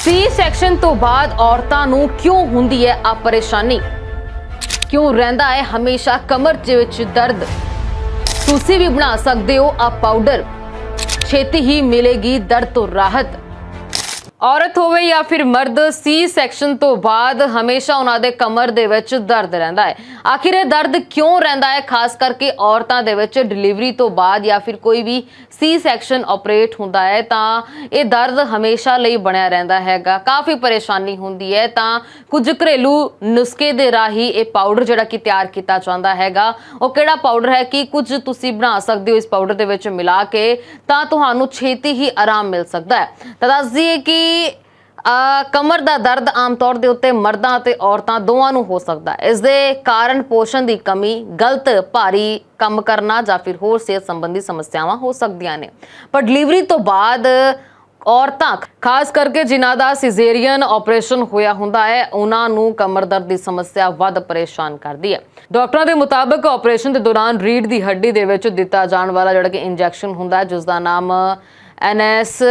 ਸੀ section ਤੋਂ ਬਾਅਦ ਔਰਤਾਂ ਨੂੰ ਕਿਉਂ ਹੁੰਦੀ ਹੈ ਆ ਪਰੇਸ਼ਾਨੀ? ਕਿਉਂ ਰਹਿੰਦਾ ਹੈ ਹਮੇਸ਼ਾ ਕਮਰ ਦੇ ਵਿੱਚ ਦਰਦ? ਤੁਸੀਂ ਵੀ ਬਣਾ ਸਕਦੇ ਹੋ ਆ ਪਾਊਡਰ। ਛੇਤੀ ਹੀ ਮਿਲੇਗੀ ਦਰਦ ਤੋਂ ਰਾਹਤ। ਔਰਤ ਹੋਵੇ ਜਾਂ ਫਿਰ ਮਰਦ ਸੀ ਸੈਕਸ਼ਨ ਤੋਂ ਬਾਅਦ ਹਮੇਸ਼ਾ ਉਹਨਾਂ ਦੇ ਕਮਰ ਦੇ ਵਿੱਚ ਦਰਦ ਰਹਿੰਦਾ ਹੈ। ਆਖਿਰ ਇਹ ਦਰਦ ਕਿਉਂ ਰਹਿੰਦਾ ਹੈ? ਖਾਸ ਕਰਕੇ ਔਰਤਾਂ ਦੇ ਵਿੱਚ ਡਿਲੀਵਰੀ ਤੋਂ ਬਾਅਦ ਜਾਂ ਫਿਰ ਕੋਈ ਵੀ ਸੀ ਸੈਕਸ਼ਨ ਆਪਰੇਟ ਹੁੰਦਾ ਹੈ, ਤਾਂ ਇਹ ਦਰਦ ਹਮੇਸ਼ਾ ਲਈ ਬਣਿਆ ਰਹਿੰਦਾ ਹੈਗਾ। ਕਾਫੀ ਪਰੇਸ਼ਾਨੀ ਹੁੰਦੀ ਹੈ, ਤਾਂ ਕੁਝ ਘਰੇਲੂ ਨੁਸਖੇ ਦੇ ਰਾਹੀਂ ਇਹ ਪਾਊਡਰ ਜਿਹੜਾ ਕਿ ਤਿਆਰ ਕੀਤਾ ਜਾਂਦਾ ਹੈਗਾ, ਉਹ ਕਿਹੜਾ ਪਾਊਡਰ ਹੈ? ਕਿ ਕੁਝ ਤੁਸੀਂ ਬਣਾ ਸਕਦੇ ਹੋ ਇਸ ਪਾਊਡਰ ਦੇ ਵਿੱਚ ਮਿਲਾ ਕੇ, ਤਾਂ ਤੁਹਾਨੂੰ ਛੇਤੀ ਹੀ ਆਰਾਮ ਮਿਲ ਸਕਦਾ ਹੈ। ਤਾਂ ਦੱਸ ਦਈਏ ਕਿ ਅ, ਕਮਰ ਦਾ ਦਰਦ ਆਮ ਤੌਰ ਦੇ ਉੱਤੇ ਮਰਦਾਂ ਅਤੇ ਔਰਤਾਂ ਦੋਵਾਂ ਨੂੰ ਹੋ ਸਕਦਾ ਹੈ। ਇਸ ਦੇ ਕਾਰਨ ਪੋਸ਼ਣ ਦੀ ਕਮੀ ਗਲਤ ਭਾਰੀ ਕੰਮ ਕਰਨਾ ਜਾਂ ਫਿਰ ਹੋਰ ਸਿਹਤ ਸੰਬੰਧੀ ਸਮੱਸਿਆਵਾਂ ਹੋ ਸਕਦੀਆਂ ਨੇ। ਪਰ ਡਿਲੀਵਰੀ ਤੋਂ ਬਾਅਦ ਔਰਤਾਂ ਖਾਸ ਕਰਕੇ ਜਿਨ੍ਹਾਂ ਦਾ ਸਿਜ਼ੇਰੀਅਨ ਆਪਰੇਸ਼ਨ ਹੋਇਆ ਹੁੰਦਾ ਹੈ ਉਹਨਾਂ ਨੂੰ ਕਮਰ ਦਰਦ ਦੀ ਸਮੱਸਿਆ ਵੱਧ ਪਰੇਸ਼ਾਨ ਕਰਦੀ ਹੈ। ਡਾਕਟਰਾਂ ਦੇ ਮੁਤਾਬਕ ਆਪਰੇਸ਼ਨ ਦੇ ਦੌਰਾਨ ਰੀੜ ਦੀ ਹੱਡੀ ਦੇ ਵਿੱਚ ਦਿੱਤਾ ਜਾਣ ਵਾਲਾ ਜਿਹੜਾ ਕਿ ਇੰਜੈਕਸ਼ਨ ਹੁੰਦਾ ਹੈ ਜਿਸ ਦਾ ਨਾਮ ਐਨਐਸ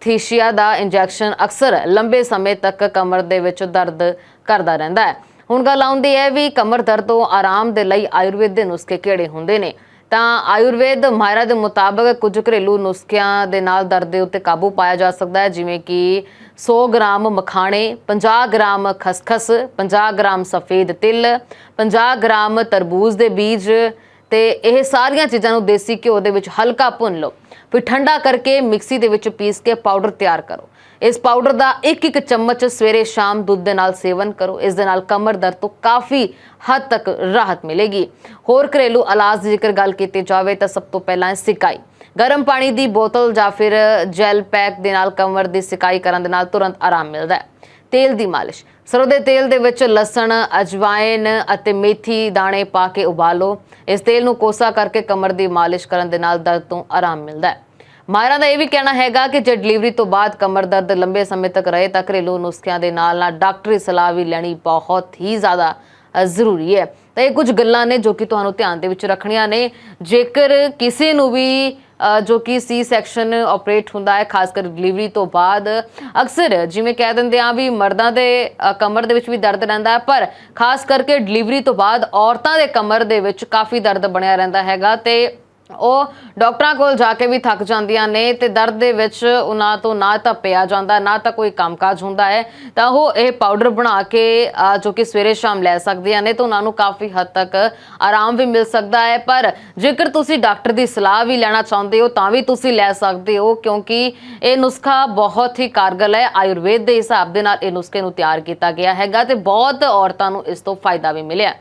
ਥੀਸ਼ੀਆ ਦਾ ਇੰਜੈਕਸ਼ਨ ਅਕਸਰ ਲੰਬੇ ਸਮੇਂ ਤੱਕ ਕਮਰ ਦੇ ਵਿੱਚ ਦਰਦ ਕਰਦਾ ਰਹਿੰਦਾ ਹੈ। ਹੁਣ ਗੱਲ ਆਉਂਦੀ ਹੈ ਵੀ ਕਮਰ ਦਰਦ ਤੋਂ ਆਰਾਮ ਦੇ ਲਈ ਆਯੁਰਵੇਦ ਦੇ ਨੁਸਖੇ ਕਿਹੜੇ ਹੁੰਦੇ ਨੇ? ਤਾਂ ਆਯੁਰਵੇਦ ਮਾਇਰਾ ਦੇ ਮੁਤਾਬਕ ਕੁਝ ਘਰੇਲੂ ਨੁਸਖਿਆਂ ਦੇ ਨਾਲ ਦਰਦ ਦੇ ਉੱਤੇ ਕਾਬੂ ਪਾਇਆ ਜਾ ਸਕਦਾ ਹੈ, ਜਿਵੇਂ ਕਿ 100 ਗ੍ਰਾਮ ਮਖਾਣੇ 50 ਗ੍ਰਾਮ ਖਸਖਸ 50 ਗ੍ਰਾਮ ਸਫੇਦ ਤਿਲ 50 ਗ੍ਰਾਮ ਤਰਬੂਜ ਦੇ ਬੀਜ ਤੇ ਇਹ ਸਾਰੀਆਂ ਚੀਜ਼ਾਂ ਨੂੰ ਦੇਸੀ ਘਿਓ ਦੇ ਵਿੱਚ ਹਲਕਾ ਭੁੰਨ ਲਓ। ਫਿਰ ਠੰਡਾ ਕਰਕੇ ਮਿਕਸੀ ਦੇ ਵਿੱਚ ਪੀਸ ਕੇ ਪਾਊਡਰ ਤਿਆਰ ਕਰੋ। ਇਸ ਪਾਊਡਰ ਦਾ ਇੱਕ ਇੱਕ ਚਮਚ ਸਵੇਰੇ ਸ਼ਾਮ ਦੁੱਧ ਦੇ ਨਾਲ ਸੇਵਨ ਕਰੋ। ਇਸ ਦੇ ਨਾਲ ਕਮਰ ਦਰਦ ਤੋਂ ਕਾਫੀ ਹੱਦ ਤੱਕ ਰਾਹਤ ਮਿਲੇਗੀ। ਹੋਰ ਘਰੇਲੂ ਇਲਾਜ ਦੀ ਜੇਕਰ ਗੱਲ ਕੀਤੀ ਜਾਵੇ ਤਾਂ ਸਭ ਤੋਂ ਪਹਿਲਾਂ ਹੈ ਸਿਕਾਈ। ਗਰਮ ਪਾਣੀ ਦੀ ਬੋਤਲ ਜਾਂ ਫਿਰ ਜੈਲ ਪੈਕ ਦੇ ਨਾਲ ਕਮਰ ਦੀ ਸਿਕਾਈ ਕਰਨ ਦੇ ਨਾਲ ਤੁਰੰਤ ਆਰਾਮ ਮਿਲਦਾ ਹੈ। ਤੇਲ ਦੀ ਮਾਲਿਸ਼। ਸਰੋਂ ਦੇ ਤੇਲ ਦੇ ਵਿੱਚ ਲਸਣ ਅਜਵਾਇਨ ਅਤੇ ਮੇਥੀ ਦਾਣੇ ਪਾ ਕੇ ਉਬਾਲੋ। ਇਸ ਤੇਲ ਨੂੰ ਕੋਸਾ ਕਰਕੇ ਕਮਰ ਦੀ ਮਾਲਿਸ਼ ਕਰਨ ਦੇ ਨਾਲ ਦਰਦ ਤੋਂ ਆਰਾਮ ਮਿਲਦਾ ਹੈ। ਮਾਹਿਰਾਂ ਦਾ ਇਹ ਵੀ ਕਹਿਣਾ ਹੈਗਾ ਕਿ ਜੇ ਡਿਲੀਵਰੀ ਤੋਂ ਬਾਅਦ ਕਮਰ ਦਰਦ ਲੰਬੇ ਸਮੇਂ ਤੱਕ ਰਹੇ ਤਾਂ ਘਰੇਲੂ ਨੁਸਖਿਆਂ ਦੇ ਨਾਲ ਨਾਲ ਡਾਕਟਰੀ ਸਲਾਹ ਵੀ ਲੈਣੀ ਬਹੁਤ ਹੀ ਜ਼ਿਆਦਾ ਜ਼ਰੂਰੀ ਹੈ। ਤਾਂ ਇਹ ਕੁਝ ਗੱਲਾਂ ਨੇ ਜੋ ਕਿ ਤੁਹਾਨੂੰ ਧਿਆਨ ਦੇ ਵਿੱਚ ਰੱਖਣੀਆਂ ਨੇ। ਜੇਕਰ ਕਿਸੇ ਨੂੰ ਵੀ ਜੋ ਕਿ ਸੀ ਸੈਕਸ਼ਨ ਆਪਰੇਟ ਹੁੰਦਾ ਹੈ, ਖਾਸ ਕਰ ਡਿਲੀਵਰੀ ਤੋਂ ਬਾਅਦ। ਅਕਸਰ ਜਿਵੇਂ ਕਹਿ ਦਿੰਦੇ ਆ ਵੀ ਮਰਦਾਂ ਦੇ ਕਮਰ ਦੇ ਵਿੱਚ ਵੀ ਦਰਦ ਰਹਿੰਦਾ ਹੈ, ਪਰ ਖਾਸ ਕਰਕੇ ਡਿਲੀਵਰੀ ਤੋਂ ਬਾਅਦ ਔਰਤਾਂ ਦੇ ਕਮਰ ਦੇ ਵਿੱਚ ਕਾਫੀ ਦਰਦ ਬਣਿਆ ਰਹਿੰਦਾ ਹੈਗਾ ਤੇ ਉਹ ਡਾਕਟਰਾਂ ਕੋਲ ਜਾ ਕੇ ਵੀ ਥੱਕ ਜਾਂਦੀਆਂ ਨੇ ਤੇ ਦਰਦ ਦੇ ਵਿੱਚ ਉਹਨਾਂ ਤੋਂ ਨਾ ਤਾਂ ਪਿਆ ਜਾਂਦਾ, ਨਾ ਤਾਂ ਕੋਈ ਕੰਮਕਾਜ ਹੁੰਦਾ ਹੈ। ਤਾਂ ਉਹ ਇਹ ਪਾਊਡਰ ਬਣਾ ਕੇ ਜੋ ਕਿ ਸਵੇਰੇ ਸ਼ਾਮ ਲੈ ਸਕਦੀਆਂ ਨੇ ਤਾਂ ਉਹਨਾਂ ਨੂੰ ਕਾਫੀ ਹੱਦ ਤੱਕ ਆਰਾਮ ਵੀ ਮਿਲ ਸਕਦਾ ਹੈ। ਪਰ ਜੇਕਰ ਤੁਸੀਂ ਡਾਕਟਰ ਦੀ ਸਲਾਹ ਵੀ ਲੈਣਾ ਚਾਹੁੰਦੇ ਹੋ ਤਾਂ ਵੀ ਤੁਸੀਂ ਲੈ ਸਕਦੇ ਹੋ, ਕਿਉਂਕਿ ਇਹ ਨੁਸਖਾ ਬਹੁਤ ਹੀ ਕਾਰਗਰ ਹੈ। ਆਯੁਰਵੇਦ ਦੇ ਹਿਸਾਬ ਦੇ ਨਾਲ ਇਹ ਨੁਸਖੇ ਨੂੰ ਤਿਆਰ ਕੀਤਾ ਗਿਆ ਹੈਗਾ ਤੇ ਬਹੁਤ ਔਰਤਾਂ ਨੂੰ ਇਸ ਤੋਂ ਫਾਇਦਾ ਵੀ ਮਿਲਿਆ।